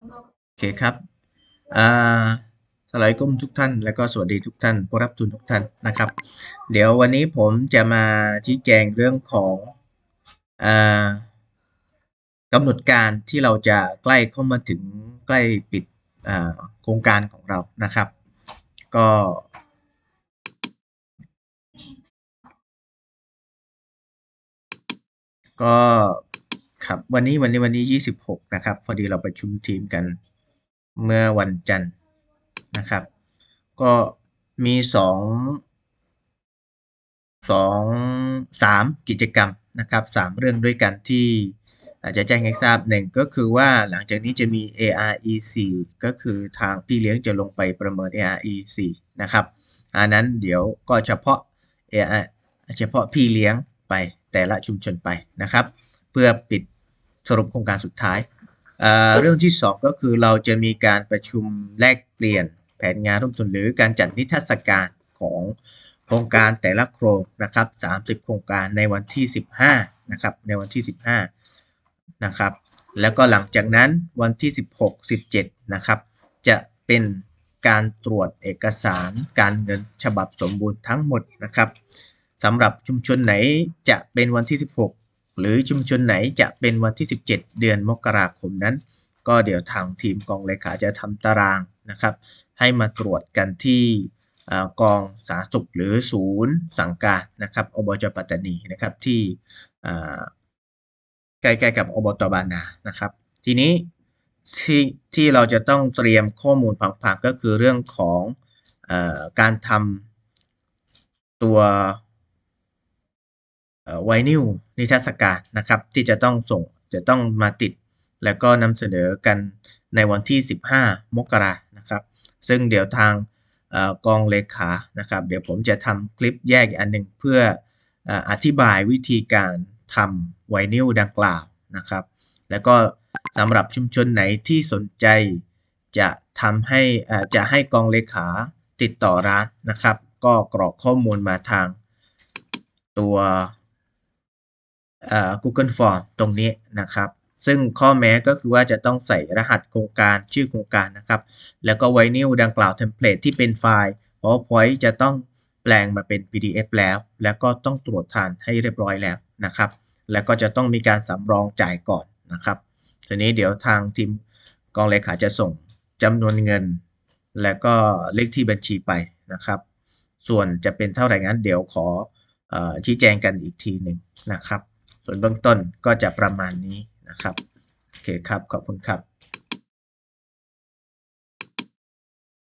โอเคครับอ่าสลายกุ้มทุกท่าน แล้วก็สวัสดีทุกท่านผู้รับทุนทุกท่านนะครับ เดี๋ยววันนี้ผมจะมาชี้แจงเรื่องของอ่ากำหนดการที่เราจะใกล้เข้ามาถึงใกล้ปิดอ่าโครงการของเรานะครับ ก็ก็ ครับวันนี้วันนี้วันนี้26นะครับ พอดีเราประชุมทีมกันเมื่อวันจันทร์นะครับ ก็มีสองสองสามกิจกรรมนะครับสามเรื่องด้วยกันที่อาจจะแจ้งให้ทราบหนึ่งก็คือว่าหลังจากนี้จะมี ARE4 ก็คือทางพี่เลี้ยงจะลงไปประเมิน ARE4 นะครับอันนั้นเดี๋ยวก็เฉพาะ AR เฉพาะพี่เลี้ยงไปแต่ละชุมชนไปนะครับ เพื่อปิดสรุปโครงการสุดท้ายเเรื่องที่ 2 ก็คือเราจะมีการประชุมแลกเปลี่ยนแผนงานร่วมทุนหรือการจัดนิทรรศการของโครงการแต่ละโครงนะครับ 30 โครงการในวันที่ 15 นะครับ ในวันที่ 15 นะครับ แล้วก็หลังจากนั้นวันที่ 16 17 นะครับ จะเป็นการตรวจเอกสารการเงินฉบับสมบูรณ์ทั้งหมดนะครับสำหรับชุมชนไหนจะเป็นวันที่ 16 หรือชุมชนไหนจะเป็นวันที่ 17 เดือนมกราคมนั้น ก็เดี๋ยวทางทีมกองเลขาจะทำตารางนะครับ ให้มาตรวจกันที่อกองสาธารณสุขหรือศูนย์สังการนะครับอบจปัตตานีนะครับที่ใกล้ๆกับอบตบานานะครับ ทีนี้ที่ที่เราจะต้องเตรียมข้อมูลพังๆก็คือเรื่องของออการทำตัว ไวนิลนิทรรศการนะครับ ที่จะต้องส่งจะต้องมาติด แล้วก็นำเสนอกันในวันที่ 15 มกรานะครับ ซึ่งเดี๋ยวทางอกองเลขานะครับ เดี๋ยวผมจะทำคลิปแยกอันหนึ่งเพื่อออธิบายวิธีการทำไวนิลดังกล่าวนะครับ แล้วก็สำหรับชุมชนไหนที่สนใจจะทำให้จะให้กองเลขาติดต่อร้านนะครับ ก็กรอกข้อมูลมาทางตัว Google Form ตรงนี้นะครับ ซึ่งข้อแม้ก็คือว่าจะต้องใส่รหัสโครงการชื่อโครงการนะครับ แล้วก็ไวนิลดังกล่าวเทมเพลตที่เป็นไฟล์ PowerPoint จะต้องแปลงมาเป็น PDF แล้ว แล้วก็ต้องตรวจทานให้เรียบร้อยแล้วนะครับ แล้วก็จะต้องมีการสำรองจ่ายก่อนนะครับทีนี้เดี๋ยวทางทีมกองเลขาจะส่งจำนวนเงิน แล้วก็เลขที่บัญชีไปนะครับ ส่วนจะเป็นเท่าไหร่งั้นเดี๋ยวขออชี้แจงกันอีกทีหนึ่งนะครับ ส่วนเบื้องต้นก็จะประมาณนี้นะครับ โอเคครับ ขอบคุณครับ